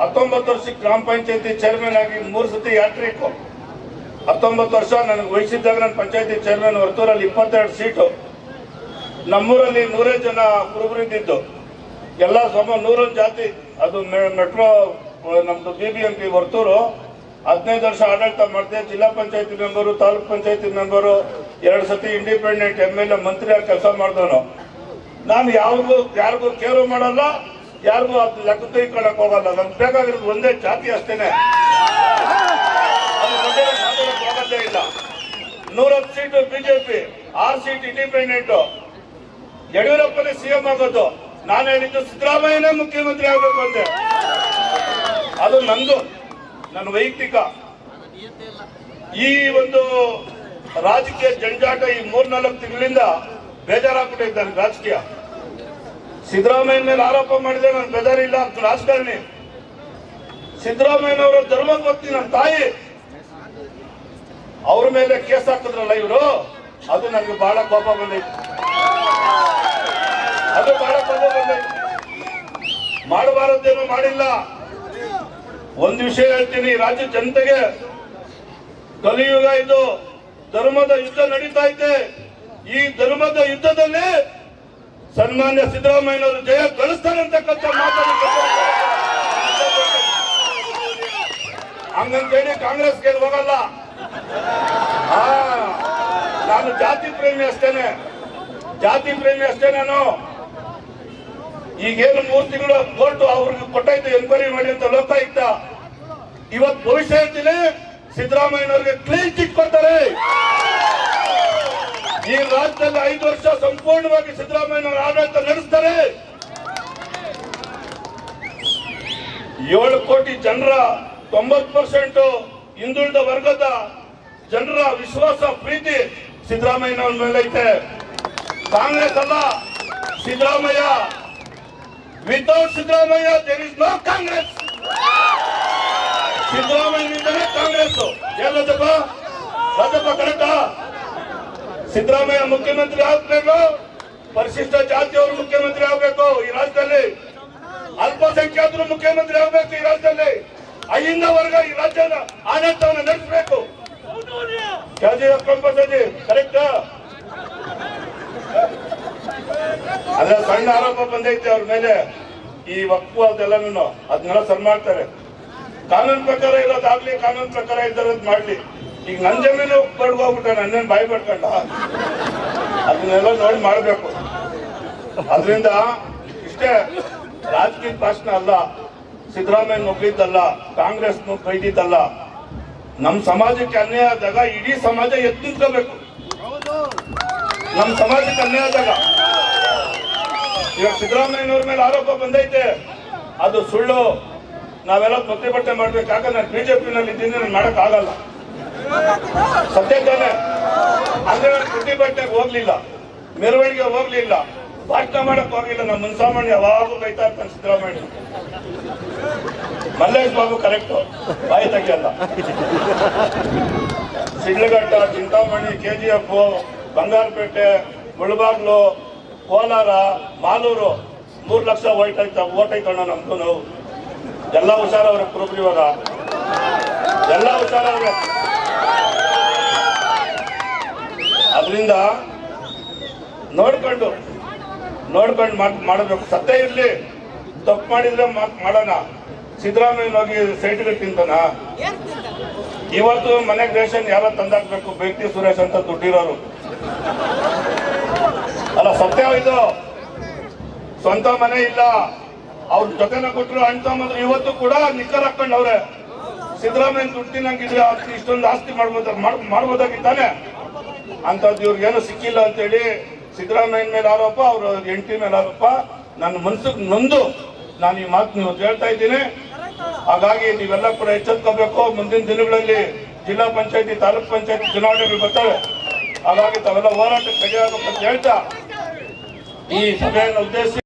ಹತ್ತೊಂಬತ್ತು ವರ್ಷಕ್ಕೆ ಗ್ರಾಮ ಪಂಚಾಯತಿ ಚೇರ್ಮನ್ ಆಗಿ ಮೂರು ಸತಿ ಯಾಟ್ರಿಕ್ ಹತ್ತೊಂಬತ್ತು ವರ್ಷ ನನಗೆ ವಹಿಸಿದ್ದಾಗ ನಾನು ಪಂಚಾಯತಿ ಚೇರ್ಮನ್ ವರ್ತೂರಲ್ಲಿ ಇಪ್ಪತ್ತೆರಡು ಸೀಟು ನಮ್ಮೂರಲ್ಲಿ ನೂರೇ ಜನ ಕುರುಬರಿದ್ದಿದ್ದು ಎಲ್ಲ ಸಮ ನೂರೊಂದು ಜಾತಿ. ಅದು ಮೆಟ್ರೋ ನಮ್ಮದು B B M P Varthur ಹದಿನೈದು ವರ್ಷ ಆಡಳಿತ ಮಾಡಿದೆ, ಜಿಲ್ಲಾ ಪಂಚಾಯತಿ ಮೆಂಬರು ತಾಲೂಕ್ ಪಂಚಾಯತಿ ಮೆಂಬರು ಎರಡು ಸತಿ ಇಂಡಿಪೆಂಡೆಂಟ್ ಎಂ ಎಲ್ ಎ ಮಂತ್ರಿ ಆಗಿ ಕೆಲಸ ಮಾಡಿದವನು. ನಾನು ಯಾರಿಗೂ ಯಾರಿಗೂ ಕೇರು ಮಾಡಲ್ಲ. ಯಾರಿಗೂ ಅದು ಲೆಕ್ಕ ತೆಗೆದುಕೊಳ್ಳಕ್ ಹೋಗಲ್ಲ. ನಮ್ಗೆ ಬೇಕಾಗಿರೋದು ಒಂದೇ ಜಾತಿ ಅಷ್ಟೇನೆ. ಹೋಗೋದೇ ಇಲ್ಲ. ನೂರತ್ತು ಸೀಟು ಬಿಜೆಪಿ, ಆರು ಸೀಟ್ ಇಂಡಿಪೆಂಡೆಂಟ್. ಯಡಿಯೂರಪ್ಪನೇ ಸಿಎಂ ಆಗೋದು. ನಾನು ಹೇಳಿದ್ದು ಸಿದ್ದರಾಮಯ್ಯನೇ ಮುಖ್ಯಮಂತ್ರಿ ಆಗಬೇಕು ಅಂದೆ. ಅದು ನಂದು, ನನ್ನ ವೈಯಕ್ತಿಕ. ಈ ಒಂದು ರಾಜಕೀಯ ಜಂಜಾಟ ಈ ಮೂರ್ನಾಲ್ಕು ತಿಂಗಳಿಂದ ಬೇಜಾರಾಗ್ಬಿಟ್ಟಿದ್ದಾರೆ ರಾಜಕೀಯ. ಸಿದ್ದರಾಮಯ್ಯ ಮೇಲೆ ಆರೋಪ ಮಾಡಿದ್ರೆ ನಾನು ಬೇಜಾರಿಲ್ಲ ಅಂತ ರಾಜಕಾರಣಿ. ಸಿದ್ದರಾಮಯ್ಯನವರ ಧರ್ಮಪತ್ನಿ ನನ್ನ ತಾಯಿ. ಅವ್ರ ಮೇಲೆ ಕೇಸ್ ಹಾಕಿದ್ರಲ್ಲ ಇವರು? ಅದು ನನಗೆ ಬಹಳ ಕೋಪ ಬಂದಿತ್ತು ಅದು ಬಹಳ ಕೋಪ ಬಂದೈತೆ. ಮಾಡಬಾರದ್ದೇನು ಮಾಡಿಲ್ಲ. ಒಂದು ವಿಷಯ ಹೇಳ್ತೀನಿ, ರಾಜ್ಯ ಜನತೆಗೆ ಕಲಿಯುಗ ಇದು. ಧರ್ಮದ ಯುದ್ಧ ನಡೀತಾ ಇದೆ. ಈ ಧರ್ಮದ ಯುದ್ಧದಲ್ಲಿ ಸನ್ಮಾನ್ಯ ಸಿದ್ದರಾಮಯ್ಯನವರು ಜಯ ಗಳಿಸ್ತಾರೆ ಅಂತಕ್ಕಂಥ ಮಾತನ್ನು ಹಂಗಂತೇಳಿ ಕಾಂಗ್ರೆಸ್ಗೆ ಹೋಗಲ್ಲ. ಆ, ನಾನು ಜಾತಿ ಪ್ರೇಮಿ ಅಷ್ಟೇನೆ. ಜಾತಿ ಪ್ರೇಮಿ ಅಷ್ಟೇ ನಾನು. ಈಗೇನು ಮೂರು ತಿಂಗಳು ಕೋರ್ಟ್ ಅವ್ರಿಗೆ ಕೊಟ್ಟಾಯ್ತು ಎನ್ಕ್ವೈರಿ ಮಾಡಿ ಅಂತ ಲೋಕಾಯುಕ್ತ. ಇವತ್ತು ಭವಿಷ್ಯ ಹೇಳ್ತೀನಿ ಸಿದ್ದರಾಮಯ್ಯನವ್ರಿಗೆ ಕ್ಲೀನ್ ಚಿಟ್ ಕೊಡ್ತಾರೆ. ಐದು ವರ್ಷ ಸಂಪೂರ್ಣವಾಗಿ ಸಿದ್ದರಾಮಯ್ಯನವರ ಆಡಳಿತ ನಡೆಸ್ತಾರೆ. ಏಳು ಕೋಟಿ ಜನರ ತೊಂಬತ್ತು ಪರ್ಸೆಂಟ್ ಹಿಂದುಳಿದ ವರ್ಗದ ಜನರ ವಿಶ್ವಾಸ ಪ್ರೀತಿ ಸಿದ್ದರಾಮಯ್ಯನವ್ರ ಮೇಲೆ ಐತೆ ಕಾಂಗ್ರೆಸ್ ಅಲ್ಲ. Siddaramaiah without Siddaramaiah there is no Congress. ಸಿದ್ದರಾಮಯ್ಯನಿಂದಲೇ Congress ಎಲ್ಲದಪ್ಪ ರಾಜಪ್ಪ ಕರೆಕ್ಟಾ ಸಿದ್ದರಾಮಯ್ಯ ಮುಖ್ಯಮಂತ್ರಿ ಆಗ್ಬೇಕು. ಪರಿಶಿಷ್ಟ ಜಾತಿಯವರು ಮುಖ್ಯಮಂತ್ರಿ ಆಗ್ಬೇಕು ಈ ರಾಜ್ಯದಲ್ಲಿ. ಅಲ್ಪಸಂಖ್ಯಾತರು ಮುಖ್ಯಮಂತ್ರಿ ಆಗ್ಬೇಕು ಈ ರಾಜ್ಯದಲ್ಲಿ. ಅಹಿಂದ ವರ್ಗ ಈ ರಾಜ್ಯದ ಆಡಳಿತವನ್ನು ನಡೆಸಬೇಕು. ಕರೆಕ್ಟ್ ಅಲ್ಲ ಸಣ್ಣ ಆರೋಪ ಬಂದೈತೆ ಅವ್ರ ಮೇಲೆ. ಈ ವಕ್ಫು ಅದೆಲ್ಲನೂ ಅದನ್ನೆಲ್ಲ ಸರಿ ಮಾಡ್ತಾರೆ. ಕಾನೂನು ಪ್ರಕಾರ ಇರೋದಾಗ್ಲಿ, ಕಾನೂನು ಪ್ರಕಾರ ಇದ್ದರದ್ ಮಾಡ್ಲಿ. ಈಗ ನನ್ನ ಜಮೀನು ಬಡ್ಗೋಗ್ಬಿಟ್ಟ ನನ್ನೇನು ಬಾಯಿ ಪಡ್ಕೊಂಡ ಅದನ್ನೆಲ್ಲ ನೋಡಿ ಮಾಡಬೇಕು. ಅದರಿಂದ ಇಷ್ಟೇ ರಾಜಕೀಯ ಭಾಷಣ ಅಲ್ಲ, ಸಿದ್ದರಾಮಯ್ಯ ನುಗ್ಗಿದ್ದಲ್ಲ, ಕಾಂಗ್ರೆಸ್ ಬೈದಿದ್ದಲ್ಲ ನಮ್ಮ ಸಮಾಜಕ್ಕೆ ಅನ್ಯಾಯ ಆದಾಗ ಇಡೀ ಸಮಾಜ ಎದ್ದು ನಿಂತ್ಕೋಬೇಕು. ನಮ್ಮ ಸಮಾಜಕ್ಕೆ ಅನ್ಯಾಯ ಆದಾಗ. ಇವಾಗ ಸಿದ್ದರಾಮಯ್ಯನವ್ರ ಮೇಲೆ ಆರೋಪ ಬಂದೈತೆ. ಅದು ಸುಳ್ಳು. ನಾವೆಲ್ಲ ಪ್ರತಿಭಟನೆ ಮಾಡ್ಬೇಕು. ಯಾಕಂದ್ರೆ ನಾನು ಬಿಜೆಪಿನಲ್ಲಿ ಇದ್ದೀನಿ ನಾನು ಮಾಡಕ್ ಆಗಲ್ಲ ಸತ್ಯ ತಾನೆ. ಅಂದ್ರೆ ಪ್ರತಿಭಟನೆಗೆ ಹೋಗ್ಲಿಲ್ಲ. ಮೆರವಣಿಗೆ ಹೋಗ್ಲಿಲ್ಲ. ಭಾಷಣ ಮಾಡಕ್ ಹೋಗಿಲ್ಲ ನಮ್ಮ ಮುನ್ಸಾಮಾನ್ಯ ಯಾವಾಗೂ ಬೈತಾ ಇರ್ತಾನೆ ಸಿದ್ದರಾಮಯ್ಯ. ಮಲ್ಲೇಶ್ ಬಾಬು ಕರೆಕ್ಟ್ ಬಾಯಿ ತೆಗಿಯಲ್ಲ. ಸಿಡ್ಲಘಟ್ಟ, ಚಿಂತಾಮಣಿ, ಕೆಜಿಎಫ್, ಬಂಗಾರಪೇಟೆ, ಮುಳಬಾಗ್ಲು, ಕೋಲಾರ, ಮಾಲೂರು. ಮೂರು ಲಕ್ಷ ಓಟ್ ಐತ ಓಟ್ ಐತಣ್ಣ ನಮ್ದು. ನಾವು ಎಲ್ಲ ಹುಷಾರವ್ರೆ ಪ್ರೂಫ್ ಇವಾಗ. ಎಲ್ಲ ಹುಷಾರವ್ರೆ ನೋಡ್ಕೊಂಡು ನೋಡ್ಕೊಂಡು ಮಾಡ್- ಮಾಡಬೇಕು. ಸತ್ಯ ಇರ್ಲಿ ತಪ್ಪು ಮಾಡಿದ್ರೆ ಮಾಡೋಣ. ಸಿದ್ದರಾಮಯ್ಯ ಹೋಗಿ ಸೈಟ್ಗೆ ತಿಂತಾನ? ಇವತ್ತು ಮನೆಗೆ ರೇಷನ್ ಯಾರ ತಂದಾಕ್ಬೇಕು ವ್ಯಕ್ತಿ ಸುರೇಶ್ ಅಂತ ದುಡ್ಡಿರೋರು. ಅಲ್ಲ ಸತ್ಯ ಇದು. ಸ್ವಂತ ಮನೆ ಇಲ್ಲ. ಅವ್ರ ಜೊತೆನ ಕೊಟ್ಟರು ಅಣ್ಣ ಮಾತ್ರ. ಇವತ್ತು ಕೂಡ ನಿಖರ್ ಹಾಕೊಂಡವ್ರೆ ಸಿದ್ದರಾಮಯ್ಯ ದುಡ್ಡು ತಿನ್ನಂಗಿದ್ರೆ ಅವ್ರು ಇಷ್ಟೊಂದು ಆಸ್ತಿ ಮಾಡ್ಬೋದ ಮಾಡ್- ಅಂತದ್ದು ಇವ್ರಿಗೇನು ಸಿಕ್ಕಿಲ್ಲ ಅಂತೇಳಿ ಸಿದ್ದರಾಮಯ್ಯನ ಮೇಲೆ ಆರೋಪ, ಅವ್ರ ಎಂಟಿ ಮೇಲೆ ಆರೋಪ. ನನ್ನ ಮನ್ಸಿಗೆ ನೊಂದು ನಾನು ಈ ಮಾತು ನೀವು ಹೇಳ್ತಾ ಇದ್ದೀನಿ. ಹಾಗಾಗಿ ನೀವೆಲ್ಲ ಕೂಡ ಎಚ್ಚೆತ್ಕೋಬೇಕು. ಮುಂದಿನ ದಿನಗಳಲ್ಲಿ ಜಿಲ್ಲಾ ಪಂಚಾಯತಿ, ತಾಲೂಕ್ ಪಂಚಾಯತಿ ಚುನಾವಣೆಗಳು ಬರ್ತವೆ. ಹಾಗಾಗಿ ತಾವೆಲ್ಲ ಹೋರಾಟ ಕೈಯಾಗಬೇಕು ಅಂತ ಹೇಳ್ತಾ ಈ ಸಭೆಯನ್ನು ಉದ್ದೇಶಿಸಿ